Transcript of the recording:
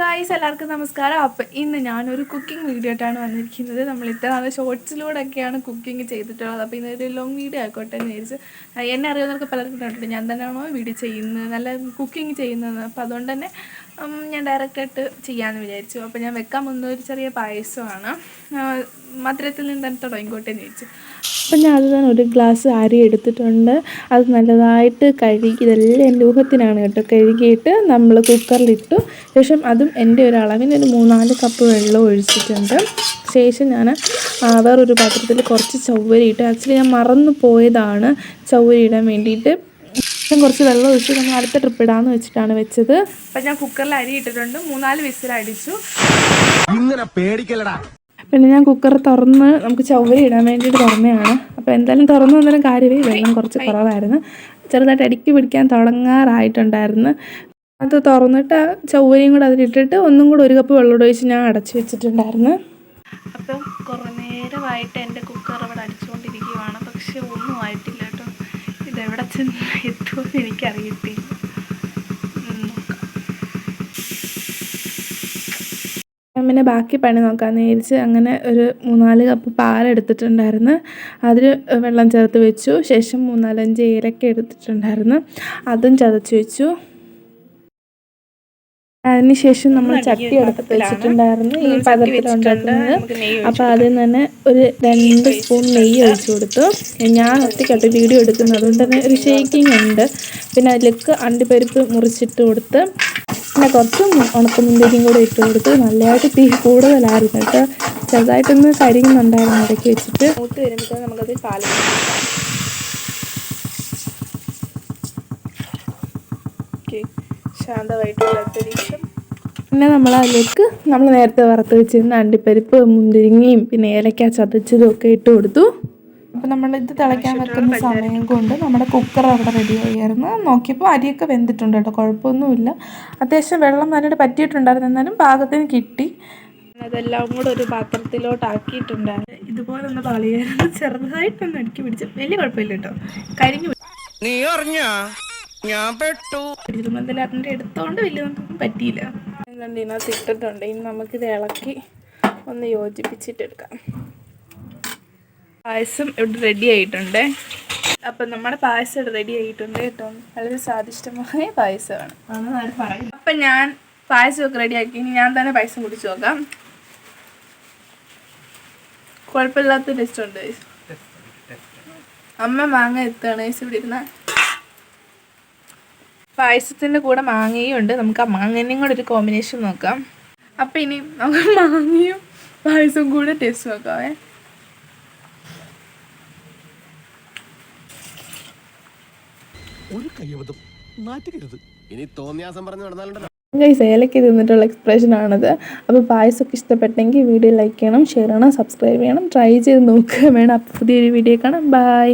Guys എല്ലാവർക്കും നമസ്കാരം. അപ്പം ഇന്ന് ഞാനൊരു കുക്കിംഗ് വീഡിയോ ആയിട്ടാണ് വന്നിരിക്കുന്നത്. നമ്മൾ ഇത്ര നല്ല ഷോർട്സിലൂടെയൊക്കെയാണ് കുക്കിംഗ് ചെയ്തിട്ടുള്ളത്. അപ്പോൾ ഇന്നൊരു ലോങ് വീഡിയോ ആയിക്കോട്ടെ എന്ന് വിചാരിച്ച് എന്നെ അറിയാവുന്നവർക്ക് പലർക്കും കണ്ടിട്ടുണ്ട്. ഞാൻ തന്നെയാണോ വീഡിയോ ചെയ്യുന്നത്? നല്ല കുക്കിംഗ് ചെയ്യുന്നത്. അപ്പോൾ അതുകൊണ്ട് തന്നെ ഞാൻ ഡയറക്റ്റായിട്ട് ചെയ്യാമെന്ന് വിചാരിച്ചു. അപ്പോൾ ഞാൻ വെക്കാൻ പോകുന്ന ഒരു ചെറിയ പായസമാണ്. മധുരത്തിൽ നിന്ന് തന്നെ തുടങ്ങിക്കോട്ടെ എന്ന് ചോദിച്ചു അപ്പം ഞാൻ അത് തന്നെ ഒരു ഗ്ലാസ് അരി എടുത്തിട്ടുണ്ട്. അത് നല്ലതായിട്ട് കഴുകി ഇതെല്ലാം എന്റെ ഊഹത്തിനാണ് കേട്ടോ. കഴുകിയിട്ട് നമ്മൾ കുക്കറിലിട്ടു. ശേഷം അതും എന്റെ ഒരു അളവിന് ഒരു മൂന്നാൽ കപ്പ് വെള്ളം ഒഴിച്ചിട്ടുണ്ട്. ശേഷം ഞാൻ വേറൊരു പാത്രത്തിൽ കുറച്ച് ചവ്വരി ഇട്ട്. ആക്ച്വലി ഞാൻ മറന്നു പോയതാണ് ചവ്വരി ഇടാൻ വേണ്ടിയിട്ട്. ഞാൻ കുറച്ച് വെള്ളം ഒഴിച്ച് നമ്മൾ അടുത്ത ട്രിപ്പ് ഇടാന്ന് വെച്ചിട്ടാണ് വെച്ചത്. അപ്പം ഞാൻ കുക്കറിൽ അരി ഇട്ടിട്ടുണ്ട്. മൂന്നാൽ വിസിൽ അടിച്ചു. ഇങ്ങനെ പേടിക്കലടാ പിന്നെ ഞാൻ കുക്കർ തുറന്ന് നമുക്ക് ചവ്വരി ഇടാൻ വേണ്ടിയിട്ട് തുറന്നതാണ്. അപ്പോൾ എന്തായാലും തുറന്നു വന്നാലും കാര്യമേ വെള്ളം കുറച്ച് കുറവായിരുന്നു. ചെറുതായിട്ട് അടിക്ക് പിടിക്കാൻ തുടങ്ങാറായിട്ടുണ്ടായിരുന്നു. അത് തുറന്നിട്ട് ആ ചവ്വരിയും കൂടെ അതിലിട്ടിട്ട് ഒന്നും കൂടെ ഒരു കപ്പ് വെള്ളം ഒഴിച്ച് ഞാൻ അടച്ചു വെച്ചിട്ടുണ്ടായിരുന്നു. അപ്പം കുറേ നേരമായിട്ട് എന്റെ കുക്കർ അവിടെ അടിച്ചുകൊണ്ടിരിക്കുകയാണ് പക്ഷെ ഒന്നും ആയിട്ടില്ല കേട്ടോ. ഇതെവിടെ ചെന്ന് എത്തുമെന്ന് എനിക്കറിയത്തില്ല. പിന്നെ ബാക്കി പണി നോക്കാമെന്ന് വിചാരിച്ച് അങ്ങനെ ഒരു മൂന്നാൽ കപ്പ് പാലെടുത്തിട്ടുണ്ടായിരുന്നു അതിൽ വെള്ളം ചേർത്ത് വെച്ചു. ശേഷം മൂന്നാലഞ്ച് ഏലക്ക എടുത്തിട്ടുണ്ടായിരുന്നു. അതും ചതച്ച് വെച്ചു. അതിനുശേഷം നമ്മൾ ചട്ടി എടുത്ത് വെച്ചിട്ടുണ്ടായിരുന്നു. ഈ പദത്തിലുണ്ടാക്കുന്നത് അപ്പോൾ അതിൽ തന്നെ ഒരു രണ്ട് സ്പൂൺ നെയ്യ് ഒഴിച്ചു കൊടുത്തു. ഞാൻ ഒറ്റയ്ക്കട്ട് വീഡിയോ എടുക്കുന്നത് അതുകൊണ്ട് തന്നെ ഒരു ഷേക്കിംഗ് ഉണ്ട്. പിന്നെ അതിലേക്ക് അണ്ടിപ്പരിപ്പ് മുറിച്ചിട്ട് കൊടുത്ത് പിന്നെ കുറച്ച് ഉണക്കമുന്തിരിയും കൂടെ ഇട്ട് കൊടുത്ത് നല്ലതായിട്ട് തീ കൂടുതലായിരുന്നു കേട്ടോ. ചെറുതായിട്ടൊന്ന് കരിയുന്നുണ്ടായിരുന്നു ഇടയ്ക്ക് വെച്ചിട്ട്. മൂത്ത് വരുമ്പോൾ നമുക്കത് പാൽ പിന്നെ നമ്മൾ അതിലേക്ക് നമ്മൾ നേരത്തെ വറുത്ത് വെച്ചിരുന്ന അണ്ടിപ്പരിപ്പ് മുന്തിരിങ്ങയും പിന്നെ ഏലക്ക ചതച്ചതും ഒക്കെ ഇട്ട് കൊടുത്തു. അപ്പോൾ നമ്മൾ ഇത് തിളയ്ക്കാൻ വെക്കുന്ന സമയം കൊണ്ട് നമ്മുടെ കുക്കർ അവിടെ റെഡി ആയിരുന്നു. നോക്കിയപ്പോൾ അരിയൊക്കെ വെന്തിട്ടുണ്ട് കേട്ടോ. കുഴപ്പമൊന്നുമില്ല. അത്യാവശ്യം വെള്ളം നന്നായിട്ട് പറ്റിയിട്ടുണ്ടായിരുന്നു. എന്നാലും പാകത്തിന് കിട്ടി. അതെല്ലാം കൂടെ ഒരു പാത്രത്തിലോട്ട് ആക്കിയിട്ടുണ്ടായിരുന്നു ഇതുപോലെ ഒന്ന് കളിയായിരുന്നു ചെറുതായിട്ടൊന്ന് അടുക്കി പിടിച്ച് വലിയ കുഴപ്പമില്ല കേട്ടോ. കരിഞ്ഞു നീ അറിഞ്ഞ? ഞാൻ പെട്ടു. തിരുമന്തലാറിന്റെ എടുത്തോണ്ട് വലിയ നമുക്കൊന്നും പറ്റിയില്ല. ഇതിനകത്ത് ഇട്ടിട്ടുണ്ട്. ഇനി നമുക്കിത് ഇളക്കി ഒന്ന് യോജിപ്പിച്ചിട്ടെടുക്കാം. പായസം ഇവിടെ റെഡി ആയിട്ടുണ്ട്. അപ്പം നമ്മുടെ പായസം ഇവിടെ റെഡി ആയിട്ടുണ്ട് കേട്ടോ. വളരെ സ്വാദിഷ്ടമായ പായസമാണ്. അപ്പം ഞാൻ പായസമൊക്കെ റെഡിയാക്കി ഇനി ഞാൻ തന്നെ പായസം കുടിച്ചു നോക്കാം. കുഴപ്പമില്ലാത്ത ടേസ്റ്റ് ഉണ്ട്. അമ്മ മാങ്ങ എത്താണ്? ഇവിടെ ഇരുന്ന? പായസത്തിന്റെ കൂടെ മാങ്ങയും ഉണ്ട്. നമുക്ക് ആ മാങ്ങനെയും കൂടെ ഒരു കോമ്പിനേഷൻ നോക്കാം. അപ്പം ഇനി നമുക്ക് മാങ്ങയും പായസവും കൂടെ ടേസ്റ്റ് നോക്കാവേ. ഒരു കയ്യബദ്ധം നാറ്റുകരുത്. ഇനി തോന്നിയാസം പറഞ്ഞു നടന്നാലുണ്ടല്ലോ. ഗൈസ് ഏലയ്ക്ക് തിന്നിട്ടുള്ള എക്സ്പ്രഷൻ ആണത്. അപ്പോൾ പായസമൊക്കെ ഇഷ്ടപ്പെട്ടെങ്കിൽ വീഡിയോ ലൈക്ക് ചെയ്യണം ഷെയർ ചെയ്യണം സബ്സ്ക്രൈബ് ചെയ്യണം ട്രൈ ചെയ്ത് നോക്കുക. വേണം. അപ്പോൾ പുതിയൊരു വീഡിയോ കാണാം. ബൈ